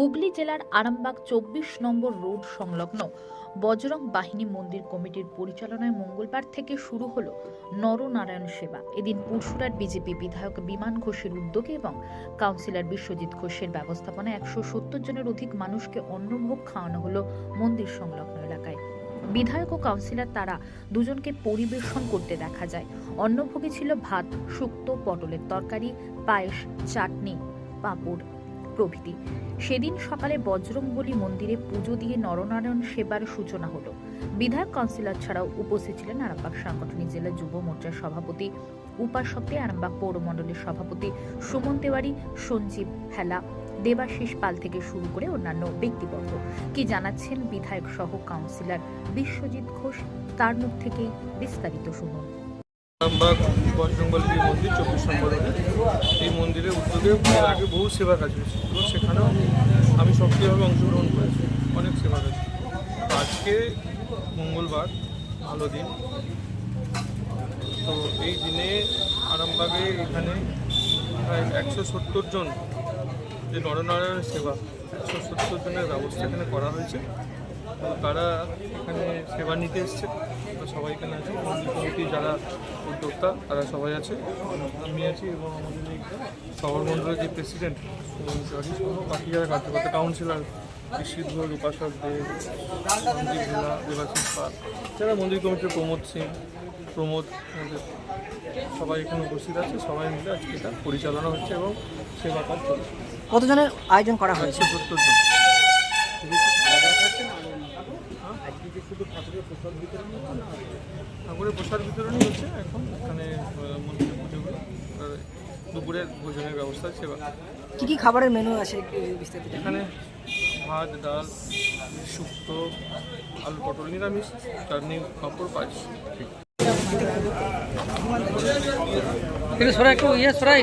হুগলি জেলার আরামবাগ চব্বিশ নম্বর রোড সংলগ্ন বজরং বাহিনী মন্দির কমিটির পরিচালনায় মঙ্গলবার থেকে শুরু হলো নরনারায়ণ সেবা। এদিন পুরসুরার বিজেপি বিধায়ক বিমান ঘোষের উদ্যোগে এবং কাউন্সিলর বিশ্বজিৎ ঘোষের ব্যবস্থাপনায় একশো সত্তর জনের অধিক মানুষকে অন্নভোগ খাওয়ানো হলো মন্দির সংলগ্ন এলাকায়। বিধায়ক ও কাউন্সিলর তারা দুজনকে পরিবেশন করতে দেখা যায়। অন্নভোগে ছিল ভাত, শুক্তো, পটলের তরকারি, পায়েস, চাটনি, পাঁপড় প্রভৃতি। সেদিন সকালে বজরংবলী মন্দিরে পুজো দিয়ে নরনারায়ণ সেবার সূচনা হলো। বিধায়ক কাউন্সিলর ছাড়াও উপস্থিত ছিলেন আরামবাগ সাংগঠনিক জেলা যুব মোর্চার সভাপতি, উপাসক্তি আরামবাগ পৌরমণ্ডলের সভাপতি সুমন তেওয়ারি, সঞ্জীব হেলা, দেবাশিস পাল থেকে শুরু করে অন্যান্য ব্যক্তিবর্গ। কি জানাচ্ছেন বিধায়ক সহ কাউন্সিলর বিশ্বজিৎ ঘোষ, তার মুখ থেকেই বিস্তারিত শুনুন। রামবাগ বজরংবলী যে মন্দির, চব্বিশ নম্বর এই মন্দিরের উদ্যোগে আগে বহু সেবা কাজ হয়েছে। এবং সেখানেও আমি সক্রিয়ভাবে অংশগ্রহণ করেছি। অনেক সেবা কাজ আজকে মঙ্গলবার, ভালো দিন। তো এই দিনে আরামবাগে এখানে প্রায় একশো সত্তর জন যে নরনারায়ণ সেবা, একশো সত্তর জনের ব্যবস্থা এখানে করা হয়েছে। তারা এখানে সেবা নিতে এসছে। সবাই এখানে আছে। মন্দির কমিটি যারা উদ্যোক্তা তারা সবাই আছে। আমি আছি এবং আমাদের শহর মন্ডলের যে প্রেসিডেন্ট বাকি যারা কার্যকর্তা কাউন্সিলর ঘোষ উপাসক দেব সঞ্জীব ভোলা দেবাশিস পাল যারা মন্দির কমিটির প্রমোদ সিং প্রমোদ সবাই এখানে উপস্থিত আছে। সবাই মিলে আজকে এটা পরিচালনা হচ্ছে এবং সেবা কাজ চলছে। কতজনের আয়োজন করা হয়েছে? সত্তর জন। ঠাকুরের প্রসাদ বিতরণই হচ্ছে এখন। এখানে মন্দিরে পুজো করে আর দুপুরের ভোজনের ব্যবস্থা আছে কি কি খাবারের মেনু আছে বিস্তারিত এখানে ভাত ডাল শুক্তো আলু পটল নিরামিষ চাটনি পাঁপড় একটু সরাই একটু ইয়ে সরাই।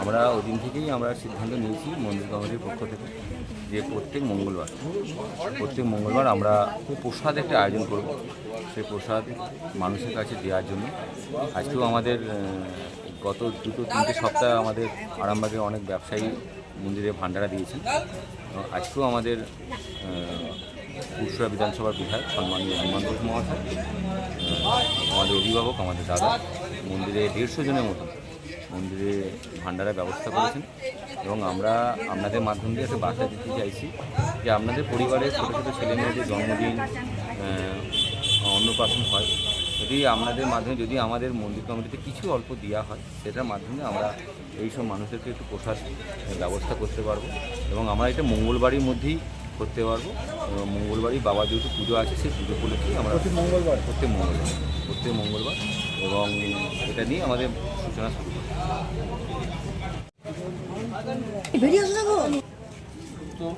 আমরা ওই দিন থেকেই আমরা সিদ্ধান্ত নিয়েছি মন্দির কমিটির পক্ষ থেকে যে প্রত্যেক মঙ্গলবার প্রত্যেক মঙ্গলবার আমরা প্রসাদ একটা আয়োজন করব। সেই প্রসাদ মানুষের কাছে দেওয়ার জন্য। আজকেও আমাদের গত দুটো তিনটে সপ্তাহ আমাদের আরামবাগে অনেক ব্যবসায়ী মন্দিরে ভান্ডারা দিয়েছেন। আজকেও আমাদের আহ, পুরসুরা বিধানসভার বিধায়ক সম্মানীয় বিমান ঘোষ মহাশয় আমাদের অভিভাবক আমাদের দাদা মন্দিরে দেড়শো জনের মতো মন্দিরে ভান্ডারের ব্যবস্থা করেছেন এবং আমরা আপনাদের মাধ্যম দিয়ে একটা বার্তা দিতে চাইছি যে আপনাদের পরিবারের ছোটো ছোটো ছেলে মেয়েদের জন্মদিন অন্নপ্রাশন হয়। যদি আপনাদের মাধ্যমে যদি আমাদের মন্দির কমিটিতে কিছু অল্প দেওয়া হয় সেটার মাধ্যমে আমরা এই সব মানুষদেরকে একটু প্রসাদ ব্যবস্থা করতে পারব এবং আমরা এটা মঙ্গলবারের মধ্যেই করতে পারব। মঙ্গলবারই বাবা যেহেতু পুজো আছে সেই পুজো উপলক্ষেই আমরা প্রত্যেক মঙ্গলবার? প্রত্যেক মঙ্গলবার প্রত্যেক মঙ্গলবার। এবং এটা নিয়ে আমাদের সূচনা শুরু। গো